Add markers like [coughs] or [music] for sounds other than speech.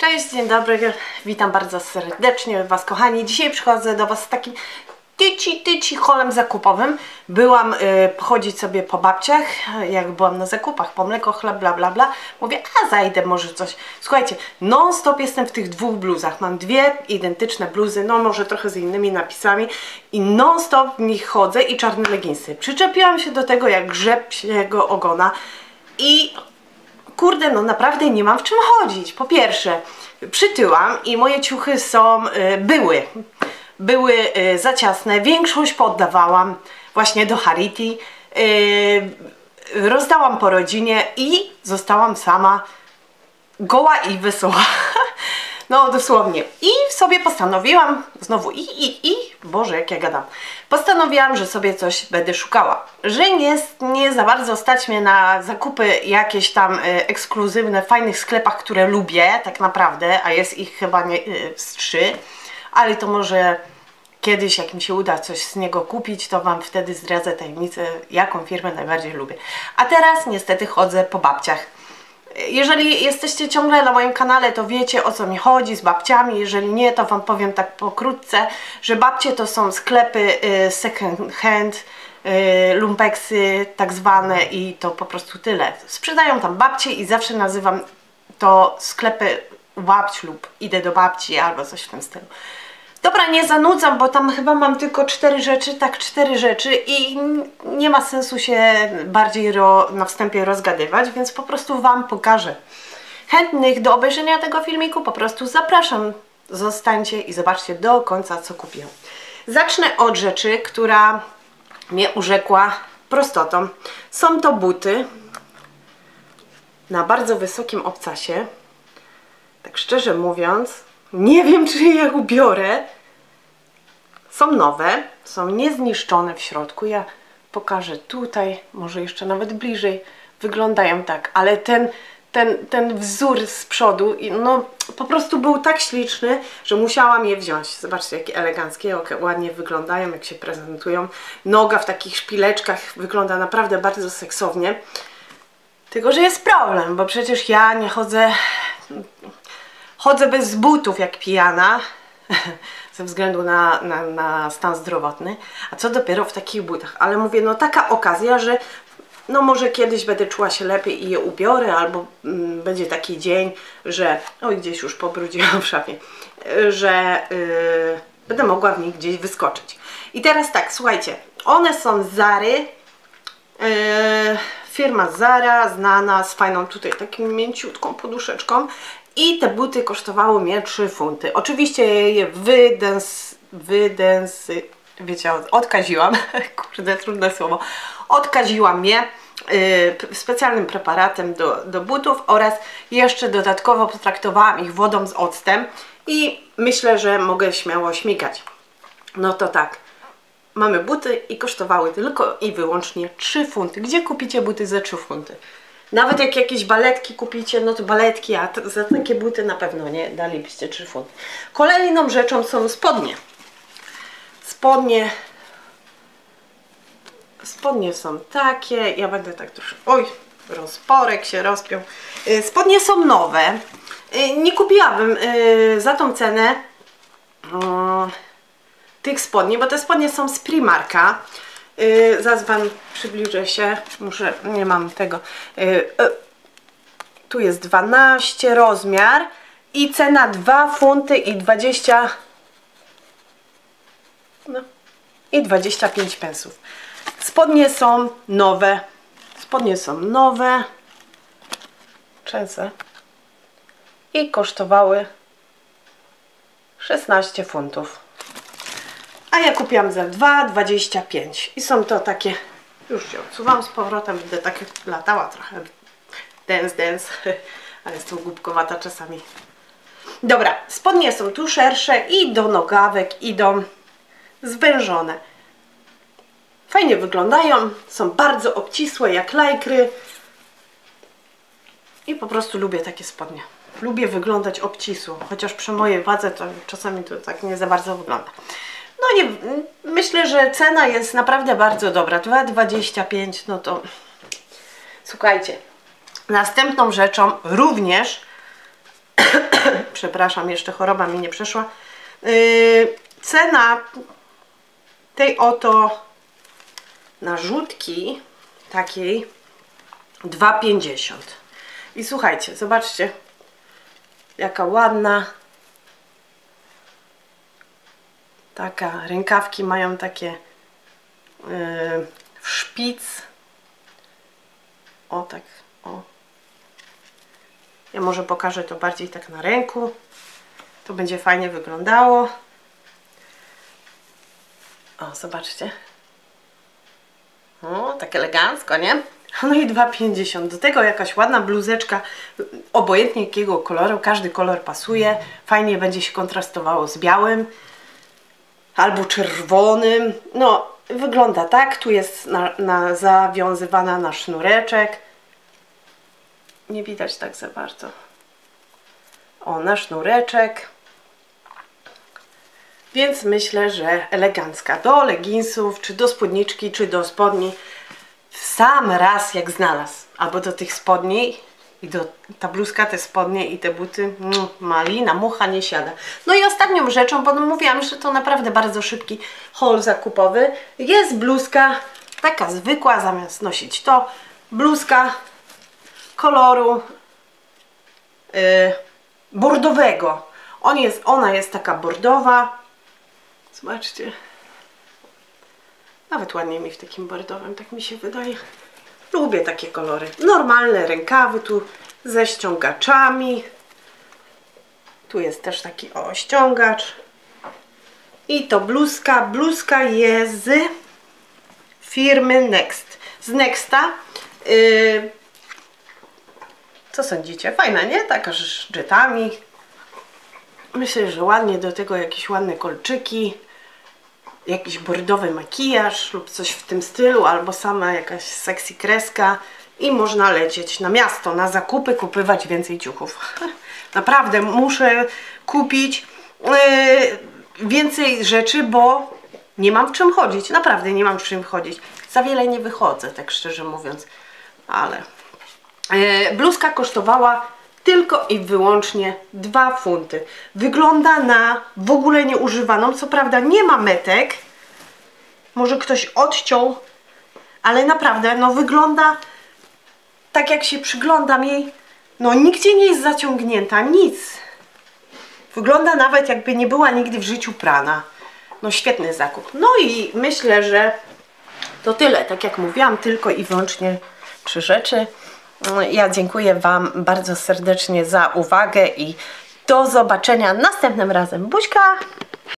Cześć, dzień dobry, witam bardzo serdecznie Was kochani. Dzisiaj przychodzę do Was z takim tyci, tyci holem zakupowym. Byłam y, pochodzić sobie po babciach, jak byłam na zakupach, po mleko, chleb, bla bla bla. Mówię, a zajdę może coś. Słuchajcie, non stop jestem w tych dwóch bluzach. Mam dwie identyczne bluzy, no może trochę z innymi napisami i non stop w nich chodzę i czarne leginsy. Przyczepiłam się do tego jak grzeb psiego ogona i kurde, no naprawdę nie mam w czym chodzić. Po pierwsze, przytyłam i moje ciuchy są, y, były, były y, za ciasne. Większość poddawałam właśnie do Harity. Y, rozdałam po rodzinie i zostałam sama goła i wesoła. No dosłownie. I sobie postanowiłam, znowu i, i, i, Boże jak ja gadam, postanowiłam, że sobie coś będę szukała. Że nie, nie za bardzo stać mnie na zakupy jakieś tam y, ekskluzywne w fajnych sklepach, które lubię tak naprawdę, a jest ich chyba nie, y, z trzy, ale to może kiedyś, jak mi się uda coś z niego kupić, to Wam wtedy zdradzę tajemnicę, jaką firmę najbardziej lubię. A teraz niestety chodzę po babciach. Jeżeli jesteście ciągle na moim kanale, to wiecie o co mi chodzi z babciami. Jeżeli nie, to Wam powiem tak pokrótce, że babcie to są sklepy y, second hand, y, lumpeksy tak zwane i to po prostu tyle. Sprzedają tam babcie i zawsze nazywam to sklepy babci lub idę do babci albo coś w tym stylu. Dobra, nie zanudzam, bo tam chyba mam tylko cztery rzeczy, tak cztery rzeczy i nie ma sensu się bardziej ro, na wstępie rozgadywać, więc po prostu Wam pokażę. Chętnych do obejrzenia tego filmiku po prostu zapraszam. Zostańcie i zobaczcie do końca, co kupiłam. Zacznę od rzeczy, która mnie urzekła prostotą. Są to buty na bardzo wysokim obcasie. Tak szczerze mówiąc, nie wiem, czy je ubiorę. Są nowe, są niezniszczone w środku. Ja pokażę tutaj, może jeszcze nawet bliżej. Wyglądają tak, ale ten, ten, ten wzór z przodu, no po prostu był tak śliczny, że musiałam je wziąć. Zobaczcie, jakie eleganckie, jak ładnie wyglądają, jak się prezentują. Noga w takich szpileczkach wygląda naprawdę bardzo seksownie. Tylko, że jest problem, bo przecież ja nie chodzę Chodzę bez butów jak pijana, [laughs] ze względu na, na, na stan zdrowotny, a co dopiero w takich butach. Ale mówię, no taka okazja, że no może kiedyś będę czuła się lepiej i je ubiorę, albo mm, będzie taki dzień, że, oj gdzieś już pobrudziłam w szafie, że yy, będę mogła w nich gdzieś wyskoczyć. I teraz tak, słuchajcie, one są Zary, yy, firma Zara, znana z fajną tutaj taką mięciutką poduszeczką i te buty kosztowały mnie 3 funty. Oczywiście je wydens, wydensy, wiecie, odkaziłam, [laughs] kurde, trudne słowo, odkaziłam je yy, specjalnym preparatem do, do butów oraz jeszcze dodatkowo potraktowałam ich wodą z octem i myślę, że mogę śmiało śmigać. No to tak, mamy buty i kosztowały tylko i wyłącznie 3 funty. Gdzie kupicie buty za 3 funty? Nawet jak jakieś baletki kupicie, no to baletki, a za takie buty na pewno nie dalibyście 3 funty. Kolejną rzeczą są spodnie. Spodnie spodnie są takie, ja będę tak troszkę, oj, rozporek się rozpiął. Y, spodnie są nowe. Y, nie kupiłabym y, za tą cenę tych spodni, bo te spodnie są z Primarka. Yy, zaraz Wam przybliżę się, muszę, nie mam tego. Yy, yy, tu jest 12 rozmiar i cena 2 funty i 20 no, i 25 pensów. Spodnie są nowe. Spodnie są nowe. Częste. I kosztowały 16 funtów a ja kupiłam za 2,25 i są to takie, już się odsuwam z powrotem, będę tak latała trochę, dance, dance, [laughs] ale jestem głupkowata czasami. Dobra, spodnie są tu szersze i do nogawek idą zwężone. Fajnie wyglądają, są bardzo obcisłe jak lajkry i po prostu lubię takie spodnie. Lubię wyglądać obcisło, chociaż przy mojej wadze to czasami to tak nie za bardzo wygląda. No nie, myślę, że cena jest naprawdę bardzo dobra. 2,25 no to słuchajcie. Następną rzeczą również [coughs] Przepraszam, jeszcze choroba mi nie przeszła. Yy, cena tej oto narzutki takiej 2,50 i słuchajcie, zobaczcie jaka ładna taka, rękawki mają takie yy, w szpic o tak, o ja może pokażę to bardziej tak na ręku to będzie fajnie wyglądało o, zobaczcie o, tak elegancko, nie? No i 2,50. Do tego jakaś ładna bluzeczka, obojętnie jakiego koloru, każdy kolor pasuje. Fajnie będzie się kontrastowało z białym albo czerwonym. No, wygląda tak. Tu jest na, na, zawiązywana na sznureczek. Nie widać tak za bardzo. O, na sznureczek. Więc myślę, że elegancka do leginsów, czy do spódniczki, czy do spodni. W sam raz jak znalazł. Albo do tych spodni i do ta bluzka, te spodnie i te buty. Mm, malina, mucha nie siada. No i ostatnią rzeczą, bo no mówiłam, że to naprawdę bardzo szybki haul zakupowy. Jest bluzka taka zwykła, zamiast nosić to. Bluzka koloru yy, bordowego. On jest, ona jest taka bordowa. Zobaczcie. Nawet ładnie mi w takim bordowym, tak mi się wydaje. Lubię takie kolory. Normalne rękawy tu ze ściągaczami. Tu jest też taki o ściągacz. I to bluzka. Bluzka jest z firmy Next. Z Nexta. Yy, co sądzicie? Fajna, nie? Taka z żetami. Myślę, że ładnie do tego jakieś ładne kolczyki jakiś bordowy makijaż lub coś w tym stylu, albo sama jakaś sexy kreska i można lecieć na miasto, na zakupy, kupywać więcej ciuchów. [laughs] Naprawdę muszę kupić yy, więcej rzeczy, bo nie mam w czym chodzić. Naprawdę nie mam w czym chodzić. Za wiele nie wychodzę, tak szczerze mówiąc. Ale yy, bluzka kosztowała tylko i wyłącznie 2 funty. Wygląda na w ogóle nieużywaną. Co prawda nie ma metek. Może ktoś odciął, ale naprawdę no wygląda tak jak się przyglądam jej. No nigdzie nie jest zaciągnięta, nic. Wygląda nawet jakby nie była nigdy w życiu prana. No świetny zakup. No i myślę, że to tyle. Tak jak mówiłam, tylko i wyłącznie trzy rzeczy. Ja dziękuję Wam bardzo serdecznie za uwagę i do zobaczenia następnym razem. Buźka!